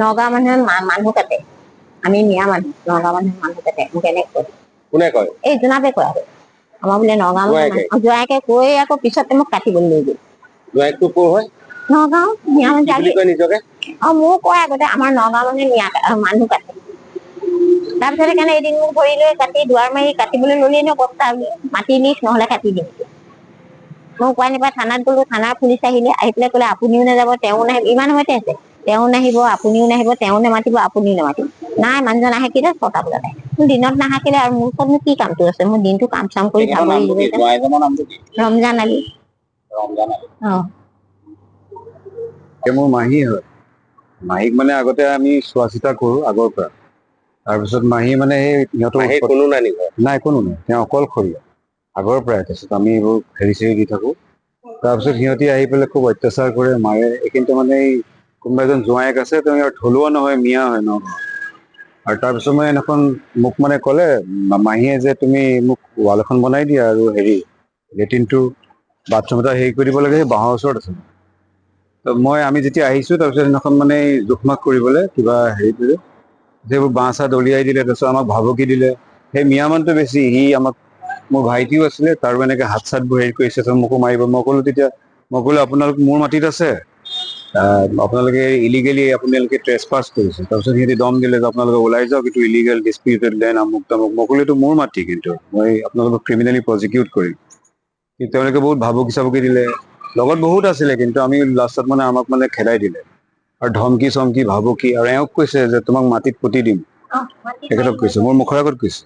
নগাঁও মানুহে মানুহ কাটে আমি মিয়া মানুহ নগাঁও মানুহে মানুহ কাটে মোক এনেকে কয়। কোনে কয়? এই জোনাবে কয় আৰু আমাৰ বোলে নগাঁও জোঁৱাইকে? জোঁৱাইকে কৈ আকৌ পিছতে মোক কাটিবলৈ লৈ গ'ল। জোঁৱাইকটো ক'ৰ হয়? নগাঁও মিয়া মানুহ নিজকে? অ মোক কয় আগতে আমাৰ নগাঁও মানুহে মিয়া মানুহ কাটে তাৰপিছত সেইকাৰণে এদিন মোক ধৰি লৈ কাটি দুৱাৰ মাৰি কাটিবলৈ ললি ন বস্তা মাতি নিছ নহলে কাটি দিম। মই উপায় নাপায় থানাত গলো থানাৰ পুলিচ আহিলে। আহি পেলাই ক'লে আপুনিও নাযাব তেওঁ নাহিব ইমান সময়তে আছে। তেওঁ নাহিব আপুনিও নাহিব তেওঁ নেমাতিব আপুনিও নেমাতিব। নাই মানুহজন আহে কেতিয়া? ছটা বজাত আহে। মোৰ দিনত নাহাকিলে আৰু মোৰ ওচৰতনো কি কামটো আছে? মোৰ দিনটো কাম চাম কৰি ৰমজান আলী। ৰমজান আলী। মোৰ মাহী হয়। মাহীক মানে আগতে আমি চোৱা চিতা কৰো আগৰ পৰা। তাৰপিছত মাহী মানে সেই সিহঁতৰ কোনো নাই কোনো নাই। তেওঁ অকলশৰীয়া আগৰ পৰাই। তাৰপিছত আমি এইবোৰ হেৰি চেৰি দি থাকো। তাৰপিছত সিহঁতি আহি পেলাই খুব অত্যাচাৰ কৰে মাৰে। এইখিনিতে মানে কোনোবা এজন জোঁৱায়েক আছে, তেওঁ ইয়াৰ থলুৱা নহয়, মিয়া হয় ন। আৰু তাৰপিছত মই এনেখন মোক মানে ক'লে মাহীয়ে যে তুমি মোক ৱাল এখন বনাই দিয়া আৰু হেৰি, লেট্ৰিনটো, বাথৰুম এটা হেৰি কৰি দিব লাগে, সেই বাঁহৰ ওচৰত আছে। মই, আমি যেতিয়া আহিছো তাৰপিছত সেইদিনাখন মানে জোখমাখ কৰিবলৈ কিবা হেৰি কৰি সেইবোৰ বাঁহ চাহ দলিয়াই দিলে তাৰপিছত আমাক ভাবুকি দিলে। সেই মিয়া মানুহটো বেছি, সি আমাক, মোৰ ভাইটিও আছিলে, তাৰো এনেকে হাত চাতবোৰ হেৰি কৰিছে মোকো মাৰিব। মই ক'লো, তেতিয়া, মই ক'লো, আপোনালোক মোৰ মাটিত আছে। আপোনালোকে ইলিগেলি আপোনালোকে ট্ৰেছ পাছ কৰিছে তাৰপিছত সিহঁতি দম দিলে যে আপোনালোকে ওলাই যাওক এইটো ইলিগেল ডিছপিউটেড লেণ্ড আমুক তামুক মই ক'লো এইটো মোৰ মাটি কিন্তু। মই আপোনালোকক ক্ৰিমিনেলি প্ৰজিকিউট কৰিম কিন্তু তেওঁলোকে বহুত ভাবুকি চাবুকি দিলে। লগত বহুত আছিলে কিন্তু আমি লাষ্টত মানে আমাক মানে খেদাই দিলে। আৰু ধমকি চমকি ভাবুকি আৰু এওঁক কৈছে যে তোমাক মাটিত পুতি দিম। তেখেতক কৈছে মোৰ মুখৰ আগত কৈছে।